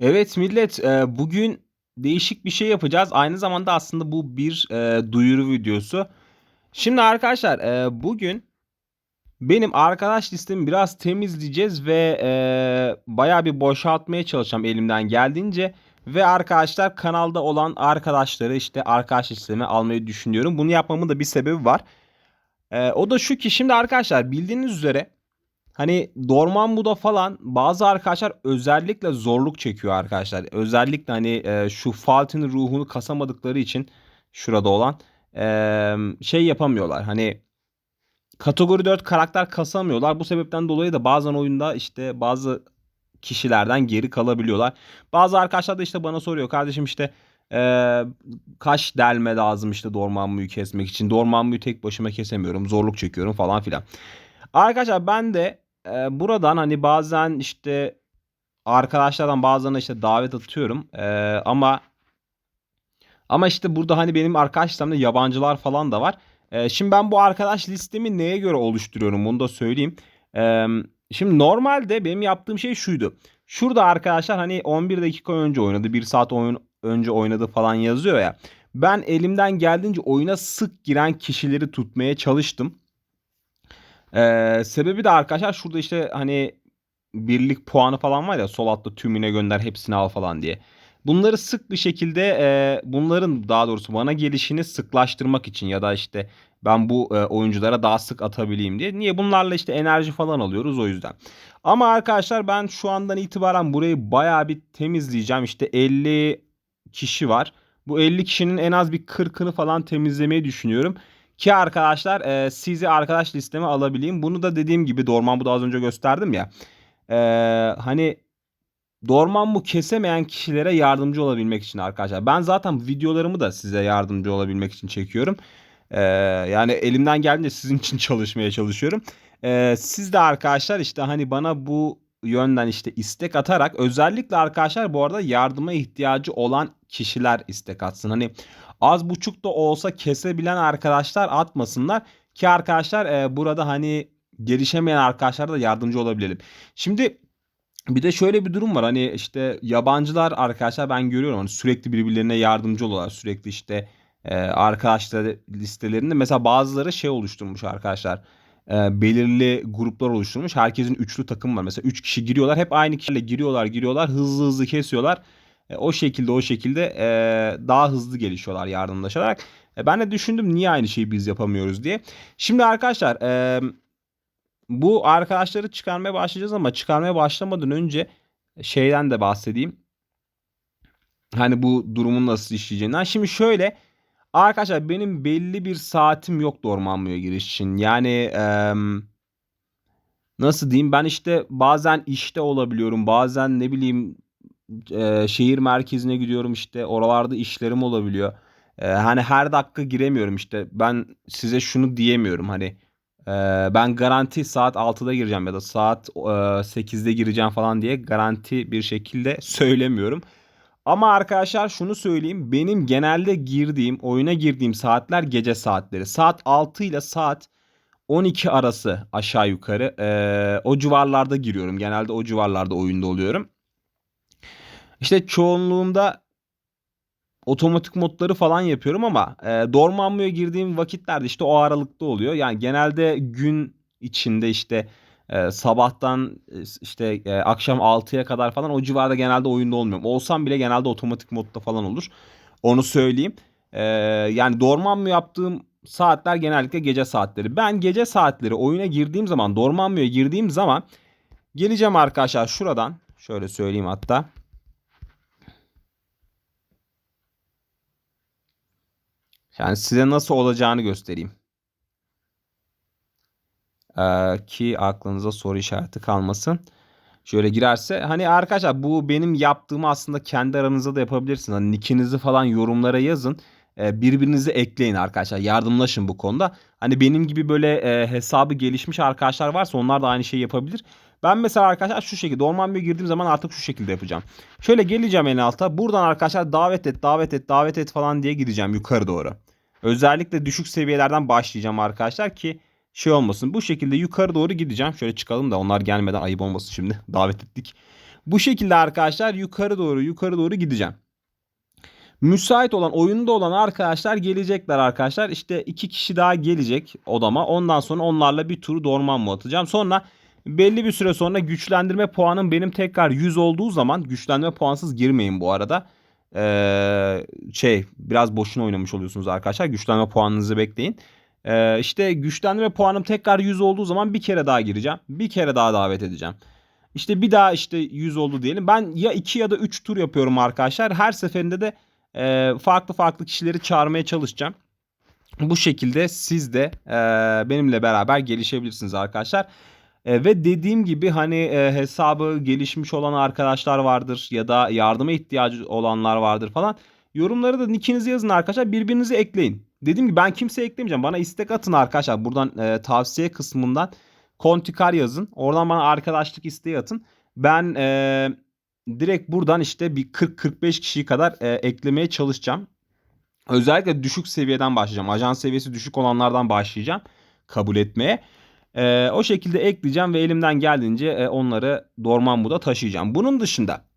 Evet millet, eee, bugün değişik bir şey yapacağız. Aynı zamanda aslında bu bir, eee, duyuru videosu. Şimdi arkadaşlar, eee, bugün benim arkadaş listemi biraz temizleyeceğiz ve, eee, bayağı bir boşaltmaya çalışacağım elimden geldiğince ve arkadaşlar kanalda olan arkadaşları, işte, arkadaş listeme almayı düşünüyorum. Bunu yapmamın da bir sebebi var. O da şu ki şimdi arkadaşlar bildiğiniz üzere Hani Dormammu'da falan bazı arkadaşlar özellikle zorluk çekiyor arkadaşlar. Özellikle hani e, şu Falt'in ruhunu kasamadıkları için şurada olan e, şey yapamıyorlar. Hani kategori 4 karakter kasamıyorlar. Bu sebepten dolayı da bazen oyunda işte bazı kişilerden geri kalabiliyorlar. Bazı arkadaşlar da işte bana soruyor kardeşim işte e, kaç delme lazım işte Dormammu'yu kesmek için. Dormammu'yu tek başıma kesemiyorum. Zorluk çekiyorum falan filan. Arkadaşlar ben de Eee, buradan, hani, bazen, işte, arkadaşlardan bazılarına, işte, davet atıyorum. Eee, ama ama, işte, burada, hani, benim arkadaş listemde yabancılar falan da var. Eee, şimdi ben bu arkadaş listemi neye göre oluşturuyorum bunu da söyleyeyim. Emm, şimdi normalde benim yaptığım şey şuydu. Şurada arkadaşlar, hani, 11 dakika önce oynadı, 1 saat oyun önce oynadı falan yazıyor ya. Ben elimden geldiğince oyuna sık giren kişileri tutmaya çalıştım. Eee, sebebi de arkadaşlar şurada işte hani birlik puanı falan var ya sol altta tümüne gönder hepsini al falan diye. Bunları sık bir şekilde eee, bunların daha doğrusu bana gelişini sıklaştırmak için ya da işte ben bu eee, oyunculara daha sık atabileyim diye. Niye? Bunlarla işte enerji falan alıyoruz o yüzden. Ama arkadaşlar ben şu andan itibaren burayı bayağı bir temizleyeceğim. İşte 50 kişi var. Bu 50 kişinin en az bir 40'ını falan temizlemeyi düşünüyorum. Ki arkadaşlar e, sizi arkadaş listeme alabileyim. Bunu da dediğim gibi Dorman bu da az önce gösterdim ya. E, hani Dorman bu kesemeyen kişilere yardımcı olabilmek için arkadaşlar. Ben zaten videolarımı da size yardımcı olabilmek için çekiyorum. E, yani elimden geldiğince sizin için çalışmaya çalışıyorum. E, siz de arkadaşlar işte hani bana bu yönden işte istek atarak özellikle arkadaşlar bu arada yardıma ihtiyacı olan kişiler istek atsın. Hani az buçuk da olsa kesebilen arkadaşlar atmasınlar. Ki arkadaşlar e, burada hani gelişemeyen arkadaşlara da yardımcı olabilelim. Şimdi bir de şöyle bir durum var. Hani işte yabancılar arkadaşlar ben görüyorum. Hani sürekli birbirlerine yardımcı oluyorlar. Sürekli işte e, arkadaşlar listelerinde. Mesela bazıları şey oluşturmuş arkadaşlar. E, belirli gruplar oluşturmuş. Herkesin üçlü takım var. Mesela üç kişi giriyorlar. Hep aynı kişiyle giriyorlar giriyorlar. Hızlı hızlı kesiyorlar o şekilde o şekilde e, daha hızlı gelişiyorlar yardımlaşarak. E, ben de düşündüm niye aynı şeyi biz yapamıyoruz diye. Şimdi arkadaşlar e, bu arkadaşları çıkarmaya başlayacağız ama çıkarmaya başlamadan önce şeyden de bahsedeyim. Hani bu durumun nasıl işleyeceğinden. Şimdi şöyle arkadaşlar benim belli bir saatim yok Dormanmu'ya giriş için. Yani e, nasıl diyeyim ben işte bazen işte olabiliyorum bazen ne bileyim e, şehir merkezine gidiyorum işte oralarda işlerim olabiliyor. E, hani her dakika giremiyorum işte ben size şunu diyemiyorum hani e, ben garanti saat 6'da gireceğim ya da saat e, 8'de gireceğim falan diye garanti bir şekilde söylemiyorum. Ama arkadaşlar şunu söyleyeyim benim genelde girdiğim oyuna girdiğim saatler gece saatleri saat 6 ile saat 12 arası aşağı yukarı e, o civarlarda giriyorum genelde o civarlarda oyunda oluyorum. İşte çoğunluğunda otomatik modları falan yapıyorum ama e, Dormammu'ya girdiğim vakitlerde işte o aralıkta oluyor. Yani genelde gün içinde işte e, sabahtan e, işte e, akşam 6'ya kadar falan o civarda genelde oyunda olmuyorum. Olsam bile genelde otomatik modda falan olur. Onu söyleyeyim. E, yani Dormammu yaptığım saatler genellikle gece saatleri. Ben gece saatleri oyuna girdiğim zaman Dormammu'ya girdiğim zaman geleceğim arkadaşlar şuradan şöyle söyleyeyim hatta. Yani size nasıl olacağını göstereyim. Ee, ki aklınıza soru işareti kalmasın. Şöyle girerse hani arkadaşlar bu benim yaptığımı aslında kendi aranızda da yapabilirsiniz. Hani nickinizi falan yorumlara yazın. Ee, birbirinizi ekleyin arkadaşlar. Yardımlaşın bu konuda. Hani benim gibi böyle e, hesabı gelişmiş arkadaşlar varsa onlar da aynı şeyi yapabilir. Ben mesela arkadaşlar şu şekilde orman bir girdiğim zaman artık şu şekilde yapacağım. Şöyle geleceğim en alta. Buradan arkadaşlar davet et, davet et, davet et falan diye gideceğim yukarı doğru. Özellikle düşük seviyelerden başlayacağım arkadaşlar ki şey olmasın. Bu şekilde yukarı doğru gideceğim. Şöyle çıkalım da onlar gelmeden ayıp olmasın şimdi. Davet ettik. Bu şekilde arkadaşlar yukarı doğru yukarı doğru gideceğim. Müsait olan oyunda olan arkadaşlar gelecekler arkadaşlar. İşte iki kişi daha gelecek odama. Ondan sonra onlarla bir tur dorman mı atacağım. Sonra belli bir süre sonra güçlendirme puanım benim tekrar 100 olduğu zaman güçlendirme puansız girmeyin bu arada. Ee, şey biraz boşuna oynamış oluyorsunuz arkadaşlar. Güçlenme puanınızı bekleyin. Ee, işte güçlendirme puanım tekrar 100 olduğu zaman bir kere daha gireceğim. Bir kere daha davet edeceğim. İşte bir daha işte 100 oldu diyelim. Ben ya 2 ya da 3 tur yapıyorum arkadaşlar. Her seferinde de e, farklı farklı kişileri çağırmaya çalışacağım. Bu şekilde siz de e, benimle beraber gelişebilirsiniz arkadaşlar. E, ve dediğim gibi hani e, hesabı gelişmiş olan arkadaşlar vardır ya da yardıma ihtiyacı olanlar vardır falan. Yorumlara da nickinizi yazın arkadaşlar birbirinizi ekleyin. Dediğim gibi ben kimseye eklemeyeceğim. Bana istek atın arkadaşlar. Buradan e, tavsiye kısmından Kontikar yazın. Oradan bana arkadaşlık isteği atın. Ben e, direkt buradan işte bir 40-45 kişi kadar e, eklemeye çalışacağım. Özellikle düşük seviyeden başlayacağım. Ajans seviyesi düşük olanlardan başlayacağım kabul etmeye. E, o şekilde ekleyeceğim ve elimden geldiğince e, onları Dormammu'da taşıyacağım. Bunun dışında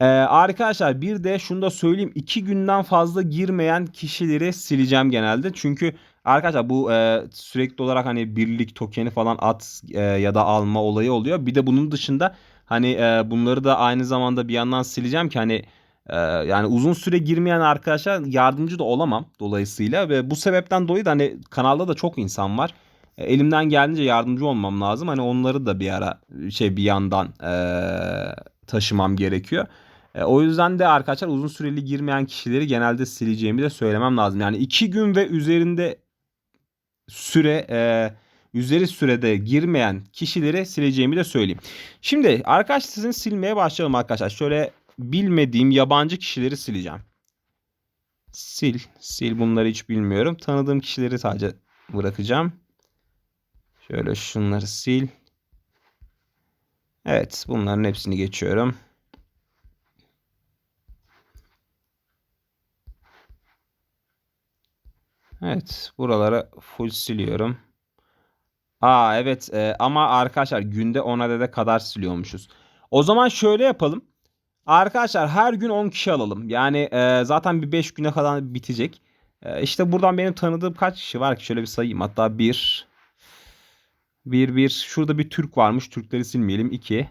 ee, arkadaşlar bir de şunu da söyleyeyim. iki günden fazla girmeyen kişileri sileceğim genelde. Çünkü arkadaşlar bu e, sürekli olarak hani birlik tokeni falan at e, ya da alma olayı oluyor. Bir de bunun dışında hani e, bunları da aynı zamanda bir yandan sileceğim ki hani e, yani uzun süre girmeyen arkadaşlar yardımcı da olamam dolayısıyla ve bu sebepten dolayı da hani kanalda da çok insan var. E, elimden geldiğince yardımcı olmam lazım. Hani onları da bir ara şey bir yandan e, taşımam gerekiyor. E, o yüzden de arkadaşlar uzun süreli girmeyen kişileri genelde sileceğimi de söylemem lazım. Yani 2 gün ve üzerinde süre e, üzeri sürede girmeyen kişileri sileceğimi de söyleyeyim. Şimdi arkadaşlar sizin silmeye başlayalım arkadaşlar. Şöyle bilmediğim yabancı kişileri sileceğim. Sil. Sil bunları hiç bilmiyorum. Tanıdığım kişileri sadece bırakacağım. Şöyle şunları sil. Evet bunların hepsini geçiyorum. Evet buraları full siliyorum. Aa evet e, ama arkadaşlar günde 10 adede kadar siliyormuşuz. O zaman şöyle yapalım. Arkadaşlar her gün 10 kişi alalım. Yani e, zaten bir 5 güne kadar bitecek. E, işte buradan benim tanıdığım kaç kişi var ki şöyle bir sayayım. Hatta 1 1 1 şurada bir Türk varmış. Türkleri silmeyelim. 2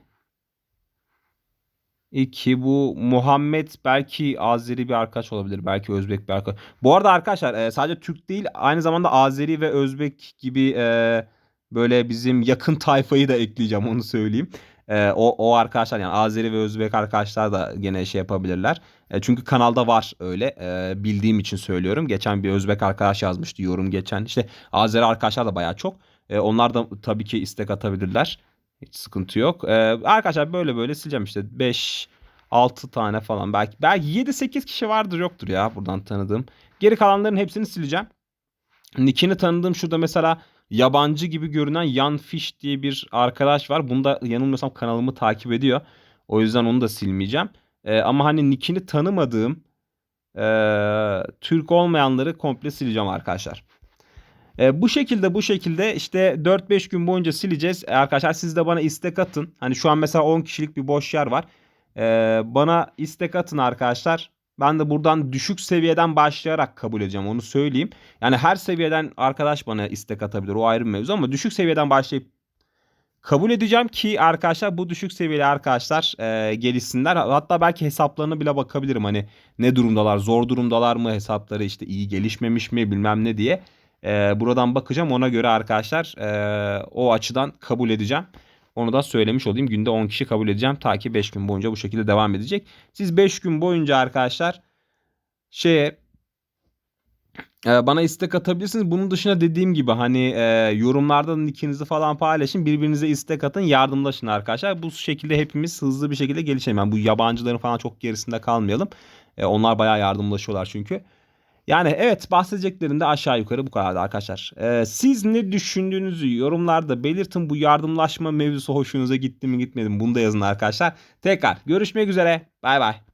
2 bu Muhammed belki Azeri bir arkadaş olabilir. Belki Özbek bir arkadaş. Bu arada arkadaşlar e, sadece Türk değil aynı zamanda Azeri ve Özbek gibi e, böyle bizim yakın tayfayı da ekleyeceğim onu söyleyeyim. E, o, o arkadaşlar yani Azeri ve Özbek arkadaşlar da gene şey yapabilirler. Çünkü kanalda var öyle. Bildiğim için söylüyorum. Geçen bir Özbek arkadaş yazmıştı yorum geçen. İşte Azeri arkadaşlar da baya çok. E, onlar da tabii ki istek atabilirler. Hiç sıkıntı yok. Ee, arkadaşlar böyle böyle sileceğim işte 5 6 tane falan belki belki 7 8 kişi vardır yoktur ya buradan tanıdığım. Geri kalanların hepsini sileceğim. Nick'ini tanıdığım şurada mesela yabancı gibi görünen Yan Fish diye bir arkadaş var. Bunda yanılmıyorsam kanalımı takip ediyor. O yüzden onu da silmeyeceğim. Ee, ama hani nick'ini tanımadığım e, Türk olmayanları komple sileceğim arkadaşlar. E, bu şekilde bu şekilde işte 4-5 gün boyunca sileceğiz. E, arkadaşlar siz de bana istek atın. Hani şu an mesela 10 kişilik bir boş yer var. E, bana istek atın arkadaşlar. Ben de buradan düşük seviyeden başlayarak kabul edeceğim onu söyleyeyim. Yani her seviyeden arkadaş bana istek atabilir o ayrı bir mevzu ama düşük seviyeden başlayıp kabul edeceğim ki arkadaşlar bu düşük seviyeli arkadaşlar e, gelişsinler. Hatta belki hesaplarına bile bakabilirim hani ne durumdalar zor durumdalar mı hesapları işte iyi gelişmemiş mi bilmem ne diye. E, buradan bakacağım ona göre arkadaşlar e, o açıdan kabul edeceğim. Onu da söylemiş olayım. Günde 10 kişi kabul edeceğim. Ta ki 5 gün boyunca bu şekilde devam edecek. Siz 5 gün boyunca arkadaşlar şeye bana istek atabilirsiniz. Bunun dışında dediğim gibi hani e, yorumlarda nickinizi falan paylaşın. Birbirinize istek atın. Yardımlaşın arkadaşlar. Bu şekilde hepimiz hızlı bir şekilde gelişelim. Yani bu yabancıların falan çok gerisinde kalmayalım. E, onlar bayağı yardımlaşıyorlar çünkü. Yani evet bahsedeceklerim de aşağı yukarı bu kadardı arkadaşlar. Ee, siz ne düşündüğünüzü yorumlarda belirtin. Bu yardımlaşma mevzusu hoşunuza gitti mi gitmedi mi bunu da yazın arkadaşlar. Tekrar görüşmek üzere. Bay bay.